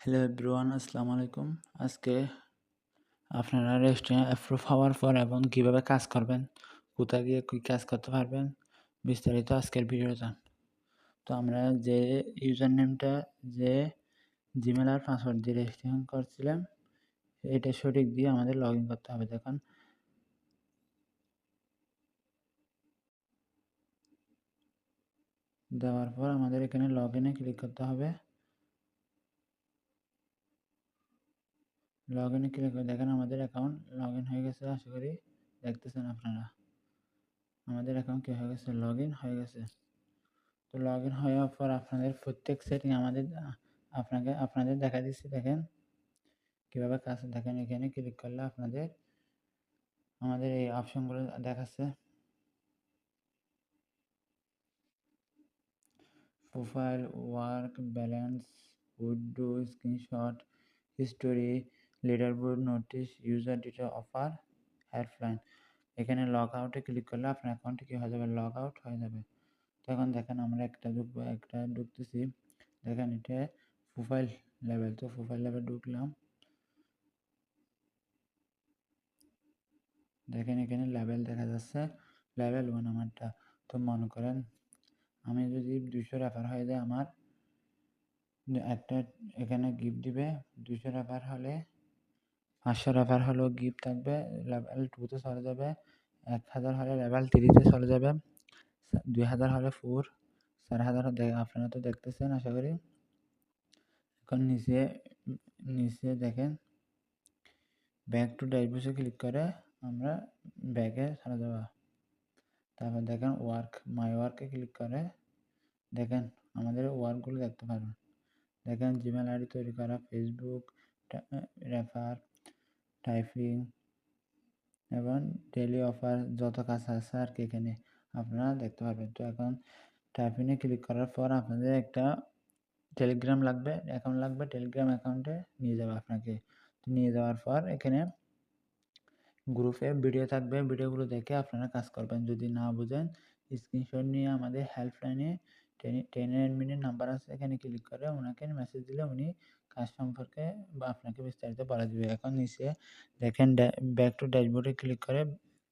Hello everyone আসসালামু আলাইকুম আজকে আপনারা রেস্টুরেন্ট অ্যাপ্রুভ হওয়ার পর এবং কীভাবে কাজ করবেন, কোথায় গিয়ে কী কাজ করতে পারবেন, বিস্তারিত আজকের ভিডিওটা তো আমরা যে ইউজার নেমটা যে জিমেল আর পাসওয়ার্ড দিয়ে রেজিস্ট্রেশন করছিলাম, এটা সঠিক দিয়ে আমাদের লগ ইন করতে হবে। দেখুন। দেওয়ার পর আমাদের এখানে লগ ইনে ক্লিক করতে হবে। লগ ইনে ক্লিক করে দেখেন আমাদের অ্যাকাউন্ট লগ ইন হয়ে গেছে, আশা করি দেখতেছেন আপনারা। আমাদের অ্যাকাউন্ট কী হয়ে গেছে? লগ ইন হয়ে গেছে। তো লগ ইন হওয়ার পর আপনাদের প্রত্যেক সেটিং আমাদের, আপনাকে, আপনাদের দেখা দিচ্ছি, দেখেন। কীভাবে কাজ দেখেন এখানে ক্লিক করলে আপনাদের, আমাদের এই অপশনগুলো দেখাচ্ছে। Profile work balance withdraw screenshot history leaderboard notice user detail offer helpline এখানে লগ আউটে ক্লিক করলে আপনার অ্যাকাউন্টে কী হয়ে যাবে? লগ আউট হয়ে যাবে। তখন দেখেন আমরা একটা ঢুকবো একটা ঢুকতেছি। দেখেন এটা প্রোফাইল লেভেল তো প্রোফাইল লেভেল ঢুকলাম। দেখেন এখানে লেভেল দেখা যাচ্ছে। লেভেল ওয়ান আমারটা। তো মনে করেন আমি যদি দুশো রেফার হয়ে যায় আমার, একটা এখানে গিফট দিবে। দুশো রেফার হলে পাঁচশো রেফার হলেও গিফট থাকবে লেভেল টুতে চলে যাবে, এক হাজার হলে লেভেল থ্রিতে চলে যাবে, দুই হাজার হলে ফোর চার হাজার আপনারা তো দেখতেছেন আশা করি। এখন নিচে নিচে দেখেন ব্যাক টু ডাইভোর্সে ক্লিক করে, আমরা ব্যাগে চলে যাব। তারপর দেখেন ওয়ার্ক মাই ওয়ার্কে ক্লিক করে, দেখেন আমাদের ওয়ার্কগুলো দেখতে পারবেন। দেখেন জিমেল আইডি তৈরি করা ফেসবুক রেফার টাইপিং এবং ডেলি অফার যত কাজ আছে আর কি এখানে আপনারা দেখতে পারবেন। তো এখন টাইপিংয়ে ক্লিক করার পর আপনাদের একটা টেলিগ্রাম লাগবে অ্যাকাউন্ট লাগবে টেলিগ্রাম অ্যাকাউন্টে নিয়ে যাবে আপনাকে। নিয়ে যাওয়ার পর এখানে গ্রুপে ভিডিও থাকবে ভিডিওগুলো দেখে আপনারা কাজ করবেন। যদি না বুঝেন স্ক্রিনশট নিয়ে আমাদের হেল্পলাইনে টেনের অ্যাডমিনের নাম্বার আছে, এখানে ক্লিক করে ওনাকে মেসেজ দিলে উনি কাজ সম্পর্কে বা আপনাকে বিস্তারিত বলে দেবে। এখন নিচে দেখেন ব্যাক টু ড্যাশবোর্ডে ক্লিক করে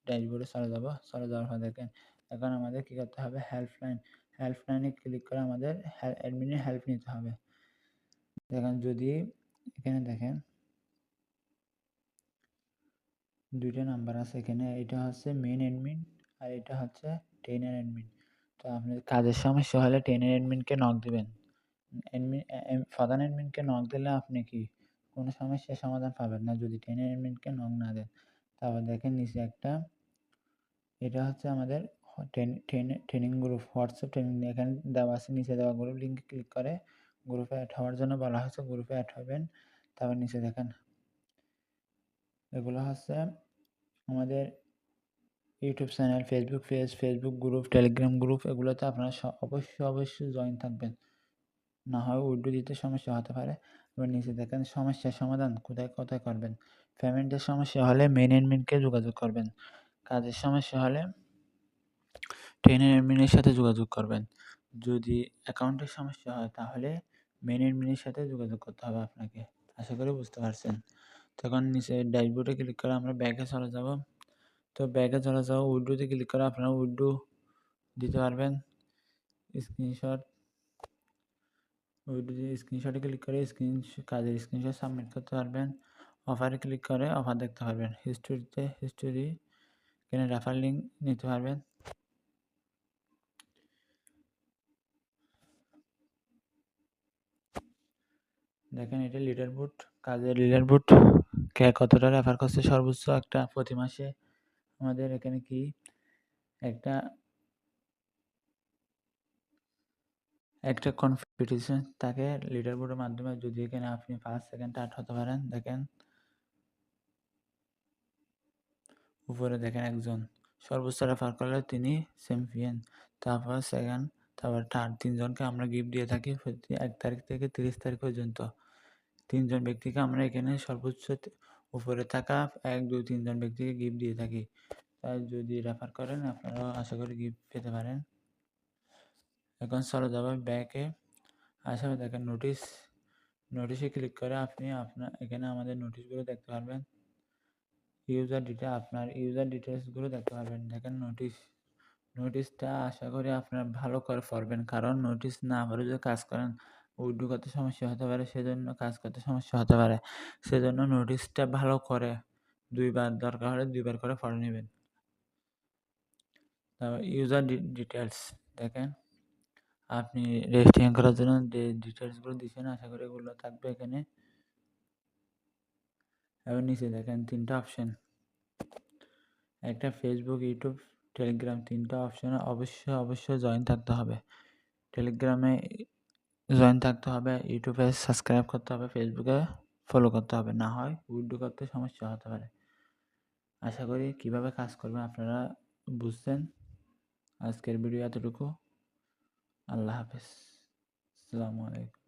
ড্যাশবোর্ডে চলে যাব চলে যাওয়ার পর দেখেন, এখন আমাদের কী করতে হবে? হেল্পলাইন হেল্পলাইনে ক্লিক করে আমাদের অ্যাডমিনের হেল্প নিতে হবে। দেখেন যদি এখানে দেখেন দুইটা নাম্বার আছে এখানে, এটা হচ্ছে মেন অ্যাডমিন আর এটা হচ্ছে টেনের অ্যাডমিন তো আপনি কাজের সমস্যা হলে টেনের অ্যাডমিনকে নক দিবেন। অ্যাডমিন প্রধান অ্যাডমিনকে নক দিলে আপনি কি কোনো সমস্যার সমাধান পাবেন না? যদি টেনের অ্যাডমিনকে নক না দেন তারপর দেখেন নিচে একটা, এটা হচ্ছে আমাদের ট্রেনিং গ্রুপ হোয়াটসঅ্যাপ ট্রেনিং এখানে দেওয়া আছে, নিচে দেওয়া গ্রুপ লিঙ্কে ক্লিক করে গ্রুপে অ্যাড হওয়ার জন্য বলা হয়েছে গ্রুপে অ্যাড হবেন। তারপর নিচে দেখেন, এগুলো হচ্ছে আমাদের YouTube channel Facebook page Facebook group Telegram group এগুলোতে আপনারা অবশ্যই অবশ্যই জয়েন থাকবেন। না হয় উর্দু দিতে সমস্যা হতে পারে। এবার নিচে দেখেন, সমস্যার সমাধান কোথায় কোথায় করবেন? পেমেন্টের সমস্যা হলে মেন অ্যাডমিনকে যোগাযোগ করবেন। কাজের সমস্যা হলে ট্রেনের অ্যাডমিনের সাথে যোগাযোগ করবেন। যদি অ্যাকাউন্টের সমস্যা হয়, তাহলে মেন অ্যাডমিনের সাথে যোগাযোগ করতে হবে আপনাকে। আশা করি বুঝতে পারছেন। তখন নিচে ড্যাশবোর্ডে ক্লিক করে আমরা ব্যাগে চলে যাব। তো ব্যাগে চলে যাও উইডোতে ক্লিক করে, আপনারা উইডো দিতে পারবেন। স্ক্রিনশট উইডো স্ক্রিনশটে ক্লিক করে স্ক্রিন কাজের স্ক্রিনশট সাবমিট করতে পারবেন। অফারে ক্লিক করে অফার দেখতে পারবেন। হিস্টোরিতে হিস্টোরি এখানে রেফার লিঙ্ক নিতে পারবেন। দেখেন এটা লিডার বুট কাজের লিডার বুট কে কতটা রেফার করছে? সর্বোচ্চ একটা প্রতি মাসে আমাদের এখানে কি একটা একটা কনফিটিশন থাকে লিডার বোর্ডের মাধ্যমে। যদি এখানে আপনি ফার্স্ট সেকেন্ড থার্ড হতে পারেন, দেখেন। উপরে দেখেন একজন। সর্বোচ্চ রেফার করলে তিনি চ্যাম্পিয়ন তারপর সেকেন্ড তারপর থার্ড তিনজনকে আমরা গিফট দিয়ে থাকি এক তারিখ থেকে তিরিশ তারিখ পর্যন্ত। তিনজন ব্যক্তিকে আমরা এখানে সর্বোচ্চ উপরে থাকা এক, দুই, তিনজন ব্যক্তিকে গিফট দিয়ে থাকি। তাই যদি রেফার করেন আপনারাও আশা করি গিফট পেতে পারেন। এখন চলে যাবে ব্যাকে আসলে দেখেন নোটিশ নোটিশে ক্লিক করে আপনি আপনার এখানে আমাদের নোটিশগুলো দেখতে পারবেন। ইউজার ডিটেল আপনার ইউজার ডিটেলসগুলো দেখতে পারবেন। দেখেন নোটিশ নোটিশটা আশা করি আপনার ভালো করে পড়বেন। কারণ নোটিশ না পড়ে যদি কাজ করেন উইথড্র করতে সমস্যা হতে পারে সেজন্য, কাজ করতে সমস্যা হতে পারে সেজন্য নোটিশটা ভালো করে দুইবার দরকার হলে দুইবার করে পড়ে নেবেন। তারপর ইউজার ডিটেলস দেখেন। আপনি রেজিস্ট্রেশন করার জন্য যে ডিটেলসগুলো দিচ্ছেন আশা করি এগুলো থাকবে এখানে। এবার নিচে দেখেন তিনটা অপশন একটা ফেসবুক ইউটিউব টেলিগ্রাম তিনটা অপশনে অবশ্যই অবশ্যই জয়েন থাকতে হবে। টেলিগ্রামে জয়েন থাকতে হবে ইউটিউবে সাবস্ক্রাইব করতে হবে ফেসবুকে ফলো করতে হবে। না হয় উইডো করতে সমস্যা হতে পারে। আশা করি কীভাবে কাজ করবেন আপনারা বুঝছেন। আজকের ভিডিও এতটুকু। আল্লাহ হাফেজ। আসসালামু আলাইকুম।